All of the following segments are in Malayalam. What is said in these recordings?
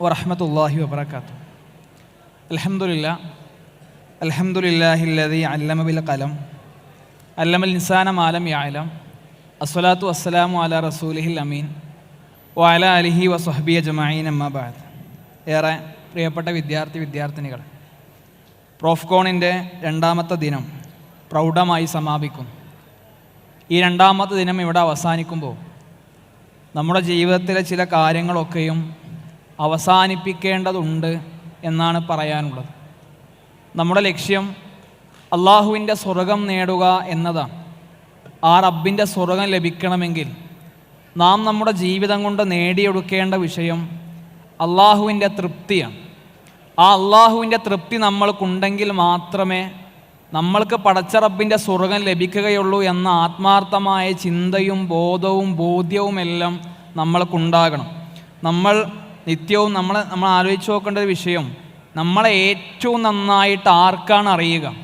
വറഹമത്തല്ലാഹി വബർക്കാത്തു അലഹമുല്ല അലഹമുല്ലാഹില്ലതി അല്ലമ ബിൽ കലം അല്ലമൽ ഇൻസാന മാലം യാലം അസ്വലാത്തു വസ്സലാമു അല റസൂലിഹിൽ അമീൻ വാല അലിഹി വസ്ഹബി ജമായിൻ അമ്മാബാദ് ഏറെ പ്രിയപ്പെട്ട വിദ്യാർത്ഥി വിദ്യാർത്ഥിനികൾ പ്രോഫ്കോണിന്റെ രണ്ടാമത്തെ ദിനം പ്രൗഢമായി സമാപിക്കും. ഈ രണ്ടാമത്തെ ദിനം ഇവിടെ അവസാനിക്കുമ്പോൾ നമ്മുടെ ജീവിതത്തിലെ ചില കാര്യങ്ങളൊക്കെയും അവസാനിപ്പിക്കേണ്ടതുണ്ട് എന്നാണ് പറയാനുള്ളത്. നമ്മുടെ ലക്ഷ്യം അള്ളാഹുവിന്റെ സ്വർഗം നേടുക എന്നതാണ്. ആ റബ്ബിന്റെ സ്വർഗം ലഭിക്കണമെങ്കിൽ നാം നമ്മുടെ ജീവിതം കൊണ്ട് നേടിയെടുക്കേണ്ട വിഷയം അള്ളാഹുവിന്റെ തൃപ്തിയാണ്. ആ അള്ളാഹുവിന്റെ തൃപ്തി നമ്മൾക്കുണ്ടെങ്കിൽ മാത്രമേ നമ്മൾക്ക് പടച്ച റബ്ബിന്റെ സ്വർഗം ലഭിക്കുകയുള്ളൂ എന്ന ആത്മാർത്ഥമായ ചിന്തയും ബോധവും ബോധ്യവുമെല്ലാം നമ്മൾക്കുണ്ടാകണം. നമ്മൾ നിത്യവും നമ്മൾ നമ്മൾ ആലോചിച്ച് നോക്കേണ്ട ഒരു വിഷയം. നമ്മളെ ഏറ്റവും നന്നായിട്ട് ആർക്കാണ് അറിയുക?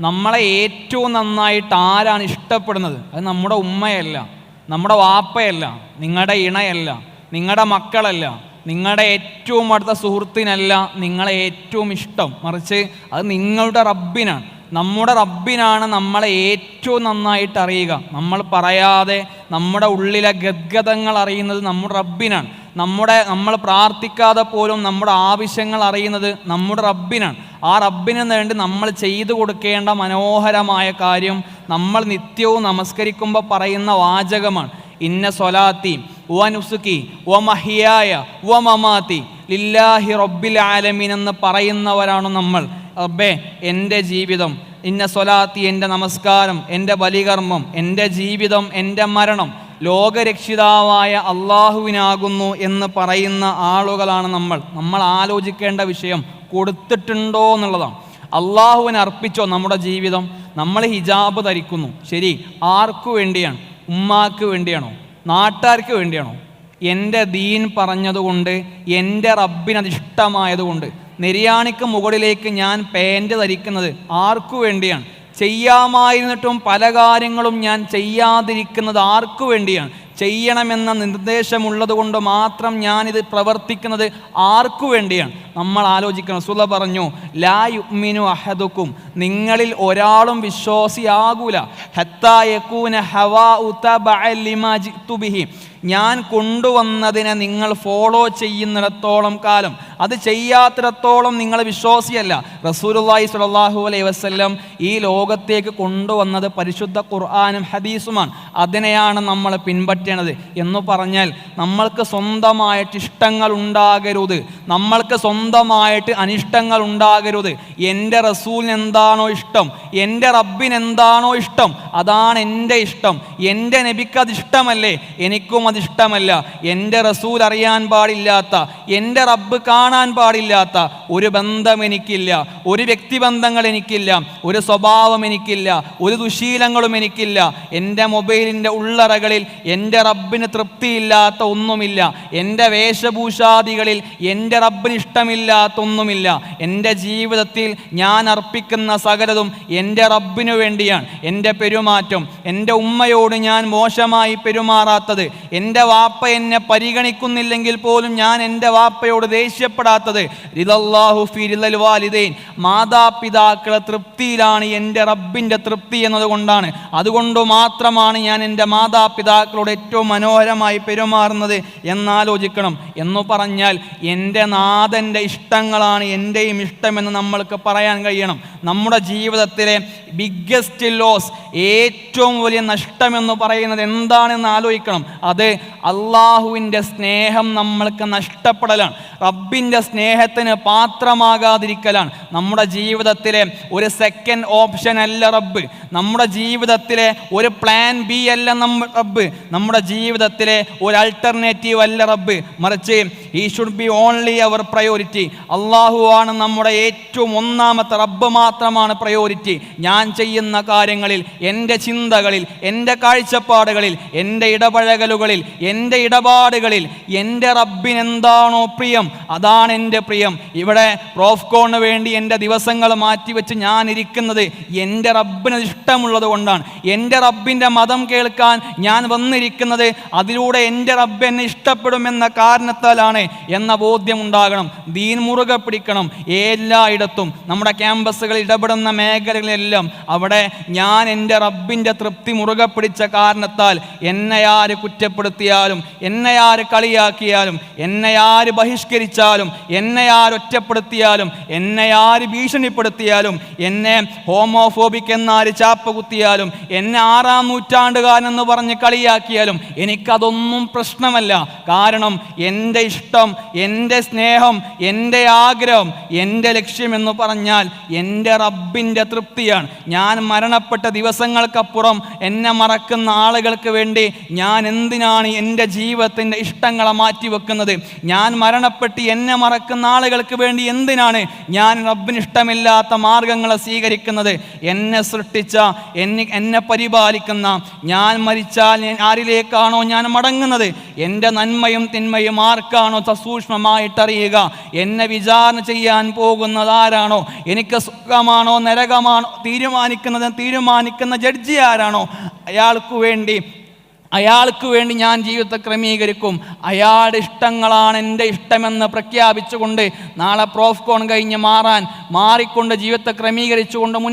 നമ്മളെ ഏറ്റവും നന്നായിട്ട് ആരാണ് ഇഷ്ടപ്പെടുന്നത്? അത് നമ്മുടെ ഉമ്മയല്ല നമ്മുടെ വാപ്പയല്ല നിങ്ങളുടെ ഇണയല്ല നിങ്ങളുടെ മക്കളല്ല നിങ്ങളുടെ ഏറ്റവും അടുത്ത സുഹൃത്തിനല്ല നിങ്ങളെ ഏറ്റവും ഇഷ്ടം. മറിച്ച് അത് നിങ്ങളുടെ റബ്ബിനാണ്. നമ്മുടെ റബ്ബിനാണ് നമ്മളെ ഏറ്റവും നന്നായിട്ട് അറിയുക. നമ്മൾ പറയാതെ നമ്മുടെ ഉള്ളിലെ ഗദ്ഗതങ്ങൾ അറിയുന്നത് നമ്മുടെ റബ്ബിനാണ്. നമ്മുടെ നമ്മൾ പ്രാർത്ഥിക്കാതെ പോലും നമ്മുടെ ആവശ്യങ്ങൾ അറിയുന്നത് നമ്മുടെ റബ്ബിനാണ്. ആ റബ്ബിന് വേണ്ടി നമ്മൾ ചെയ്തു കൊടുക്കേണ്ട മനോഹരമായ കാര്യം നമ്മൾ നിത്യവും നമസ്കരിക്കുമ്പോൾ പറയുന്ന വാചകമാണ്. ഇന്ന സൊലാത്തി വ നുസുക്കി വ മഹിയായ വ മമാത്തി ലില്ലാഹി റബ്ബിൽ ആലമീൻ എന്ന് പറയുന്നവരാണ് നമ്മൾ. റബ്ബേ എന്റെ ജീവിതം ഇന്ന സ്വലാത്തി എന്റെ നമസ്കാരം എന്റെ ബലികർമ്മം എന്റെ ജീവിതം എന്റെ മരണം ലോകരക്ഷിതാവായ അള്ളാഹുവിനാകുന്നു എന്ന് പറയുന്ന ആളുകളാണ് നമ്മൾ. നമ്മൾ ആലോചിക്കേണ്ട വിഷയം കൊടുത്തിട്ടുണ്ടോ എന്നുള്ളതാണ്. അള്ളാഹുവിന് അർപ്പിച്ചോ നമ്മുടെ ജീവിതം. നമ്മൾ ഹിജാബ് ധരിക്കുന്നു. ശരി ആർക്കു വേണ്ടിയാണ്? ഉമ്മാക്ക് വേണ്ടിയാണോ? നാട്ടുകാർക്ക് വേണ്ടിയാണോ? എന്റെ ദീൻ പറഞ്ഞതുകൊണ്ട് എന്റെ റബ്ബിനത് ഇഷ്ടമായതുകൊണ്ട് നെരിയാണിക്ക് മുകളിലേക്ക് ഞാൻ പാന്റ് ധരിക്കുന്നത് ആർക്കു വേണ്ടിയാണ്? ചെയ്യാമായിരുന്നിട്ടും പല കാര്യങ്ങളും ഞാൻ ചെയ്യാതിരിക്കുന്നത് ആർക്കു വേണ്ടിയാണ്? ചെയ്യണമെന്ന നിർദ്ദേശമുള്ളത് കൊണ്ട് മാത്രം ഞാനിത് പ്രവർത്തിക്കുന്നത് ആർക്കു വേണ്ടിയാണ്? നമ്മൾ ആലോചിക്കണം. സുല പറഞ്ഞു ലാ യുഗ്മിനു അഹദുക്കും. നിങ്ങളിൽ ഒരാളും വിശ്വാസിയാകൂല. ഹത്തായക്കൂന ഹവാ ലിമാ ജിത്തു ബിഹി. ഞാൻ കൊണ്ടുവന്നതിനെ നിങ്ങൾ ഫോളോ ചെയ്യുന്നിടത്തോളം കാലം. അത് ചെയ്യാത്തിടത്തോളം നിങ്ങൾ വിശ്വാസിയല്ല. റസൂലുള്ളാഹി സ്വല്ലല്ലാഹു അലൈഹി വസ്ല്ലം ഈ ലോകത്തേക്ക് കൊണ്ടുവന്നത് പരിശുദ്ധ ഖുർആാനും ഹദീസുമാണ്. അതിനെയാണ് നമ്മൾ പിൻപറ്റേണ്ടത് എന്ന് പറഞ്ഞാൽ നമ്മൾക്ക് സ്വന്തമായിട്ട് ഇഷ്ടങ്ങൾ ഉണ്ടാകരുത്. നമ്മൾക്ക് സ്വന്തമായിട്ട് അനിഷ്ടങ്ങൾ ഉണ്ടാകരുത്. എന്റെ റസൂലിന് എന്താണോ ഇഷ്ടം? എന്റെ റബ്ബിന് എന്താണോ ഇഷ്ടം? അതാണ് എന്റെ ഇഷ്ടം. എന്റെ നബിക്ക് അത് ഇഷ്ടമല്ലേ? എനിക്കും അത് ഇഷ്ടമല്ല എന്റെ റസൂൽ അറിയാൻ പാടില്ലാത്ത എന്റെ റബ്ബ് കാണാൻ പാടില്ലാത്ത ഒരു ബന്ധം എനിക്കില്ല ഒരു വ്യക്തിബന്ധങ്ങൾ എനിക്കില്ല ഒരു സ്വഭാവം എനിക്കില്ല ഒരു ദുശീലങ്ങളും എനിക്കില്ല. എന്റെ മൊബൈലിന്റെ ഉള്ളറകളിൽ എന്റെ റബ്ബിന് തൃപ്തിയില്ലാത്ത ഒന്നുമില്ല. എന്റെ വേഷഭൂഷാദികളിൽ എന്റെ റബ്ബിന് ഇഷ്ടമില്ലാത്ത ഒന്നുമില്ല എന്റെ ജീവിതത്തിൽ ഞാൻ അർപ്പിക്കുന്ന സകലതും എന്റെ റബ്ബിനു വേണ്ടിയാണ്. എന്റെ പെരുമാറ്റം എന്റെ ഉമ്മയോട് ഞാൻ മോശമായി പെരുമാറാത്തത് എന്റെ വാപ്പ എന്നെ പരിഗണിക്കുന്നില്ലെങ്കിൽ പോലും ഞാൻ എന്റെ വാപ്പയോട് ദേഷ്യപ്പെടാത്തത്. റിദല്ലാഹു ഫി റിദൽ വാലിദൈൻ. മാതാപിതാക്കളെ തൃപ്തിയിലാണ് എന്റെ റബ്ബിന്റെ തൃപ്തി എന്നതുകൊണ്ടാണ്. അതുകൊണ്ട് മാത്രമാണ് ഞാൻ എന്റെ മാതാപിതാക്കളോട് ഏറ്റവും മനോഹരമായി പെരുമാറുന്നത് എന്നാലോചിക്കണം. എന്ന് പറഞ്ഞാൽ എന്റെ നാഥന്റെ ഇഷ്ടങ്ങളാണ് എന്റെയും ഇഷ്ടമെന്ന് നമ്മൾക്ക് പറയാൻ കഴിയണം. നമ്മുടെ ജീവിതത്തിലെ ബിഗ്ഗസ്റ്റ് ലോസ് ഏറ്റവും വലിയ നഷ്ടമെന്ന് പറയുന്നത് എന്താണെന്ന് ആലോചിക്കണം. അത് say, അള്ളാഹുവിന്റെ സ്നേഹം നമ്മൾക്ക് നഷ്ടപ്പെടലാണ്. റബ്ബിന്റെ സ്നേഹത്തിന് പാത്രമാകാതിരിക്കലാണ്. നമ്മുടെ ജീവിതത്തിലെ ഒരു സെക്കൻഡ് ഓപ്ഷൻ അല്ല റബ്ബ്. നമ്മുടെ ജീവിതത്തിലെ ഒരു പ്ലാൻ ബി അല്ല നമ്മ റബ്ബ്. നമ്മുടെ ജീവിതത്തിലെ ഒരു അൾട്ടർനേറ്റീവ് അല്ല റബ്ബ്. മറിച്ച് ഈ should be only our priority അള്ളാഹു ആണ് നമ്മുടെ ഏറ്റവും ഒന്നാമത്തെ റബ്ബ് മാത്രമാണ് പ്രയോറിറ്റി ഞാൻ ചെയ്യുന്ന കാര്യങ്ങളിൽ എന്റെ ചിന്തകളിൽ എന്റെ കാഴ്ചപ്പാടുകളിൽ എന്റെ ഇടപഴകലുകളിൽ എന്റെ ഇടപാടുകളിൽ എന്റെ റബ്ബിനെന്താണോ പ്രിയം അതാണ് എന്റെ പ്രിയം. ഇവിടെ പ്രോഫ്കോണിന് വേണ്ടി എന്റെ ദിവസങ്ങൾ മാറ്റിവെച്ച് ഞാൻ ഇരിക്കുന്നത് എന്റെ റബ്ബിന് ഇഷ്ടമുള്ളത് കൊണ്ടാണ്. എന്റെ റബ്ബിന്റെ മതം കേൾക്കാൻ ഞാൻ വന്നിരിക്കുന്നത് അതിലൂടെ എന്റെ റബ്ബ് എന്നെ ഇഷ്ടപ്പെടുമെന്ന കാരണത്താലാണ് എന്ന ബോധ്യം ഉണ്ടാകണം ദീൻ മുറുകെ പിടിക്കണം എല്ലായിടത്തും. നമ്മുടെ ക്യാമ്പസുകളിൽ ഇടപെടുന്ന മേഖലകളിലെല്ലാം അവിടെ ഞാൻ എന്റെ റബ്ബിന്റെ തൃപ്തി മുറുകെ പിടിച്ച കാരണത്താൽ എന്നെ ആര് കുറ്റപ്പെടുത്തിയാലും എന്നെ ആര് കളിയാക്കിയാലും എന്നെ ആര് ബഹിഷ്കരിച്ചാലും എന്നെ ആര് ഒറ്റപ്പെടുത്തിയാലും എന്നെ ആര് ഭീഷണിപ്പെടുത്തിയാലും എന്നെ ഹോമോഫോബിക് എന്നാര് ചാപ്പ കുത്തിയാലും എന്നെ ആറാം നൂറ്റാണ്ടുകാരനെന്ന് പറഞ്ഞ് കളിയാക്കിയാലും എനിക്കതൊന്നും പ്രശ്നമല്ല. കാരണം എന്റെ ഇഷ്ടം എന്റെ സ്നേഹം എന്റെ ആഗ്രഹം എന്റെ ലക്ഷ്യം എന്ന് പറഞ്ഞാൽ എന്റെ റബ്ബിന്റെ തൃപ്തിയാണ്. ഞാൻ മരണപ്പെട്ട ദിവസങ്ങൾക്കപ്പുറം എന്നെ മറക്കുന്ന ആളുകൾക്ക് വേണ്ടി ഞാൻ എന്തിനാണ് എന്റെ ജീവിതത്തിന്റെ ഇഷ്ടങ്ങളെ മാറ്റിവെക്കുന്നത് ഞാൻ മരണപ്പെട്ട് എന്നെ മറക്കുന്ന ആളുകൾക്ക് വേണ്ടി എന്തിനാണ് ഞാൻ റബ്ബിന് ഇഷ്ടമില്ലാത്ത മാർഗങ്ങളെ സ്വീകരിക്കുന്നത്? എന്നെ സൃഷ്ടിച്ച എന്നെ എന്നെ പരിപാലിക്കുന്ന ഞാൻ മരിച്ചാൽ ആരിലേക്കാണോ ഞാൻ മടങ്ങുന്നത്? എന്റെ നന്മയും തിന്മയും ആർക്കാണോ സസൂക്ഷ്മമായിട്ടറിയുക എന്നെ വിചാരണ ചെയ്യാൻ പോകുന്നത് ആരാണോ? എനിക്ക് സുഖമാണോ നരകമാണോ? തീരുമാനിക്കുന്നത് തീരുമാനിക്കുന്ന ജഡ്ജി ആരാണോ? അയാൾക്ക് വേണ്ടി അയാൾക്ക് വേണ്ടി ഞാൻ ജീവിതത്തെ ക്രമീകരിക്കും. അയാളുടെ ഇഷ്ടങ്ങളാണ് എന്റെ ഇഷ്ടമെന്ന് പ്രഖ്യാപിച്ചുകൊണ്ട് നാളെ പ്രോഫ്കോൺ കഴിഞ്ഞ് മാറാൻ മാറിക്കൊണ്ട് ജീവിതത്തെ ക്രമീകരിച്ചുകൊണ്ട് മുൻ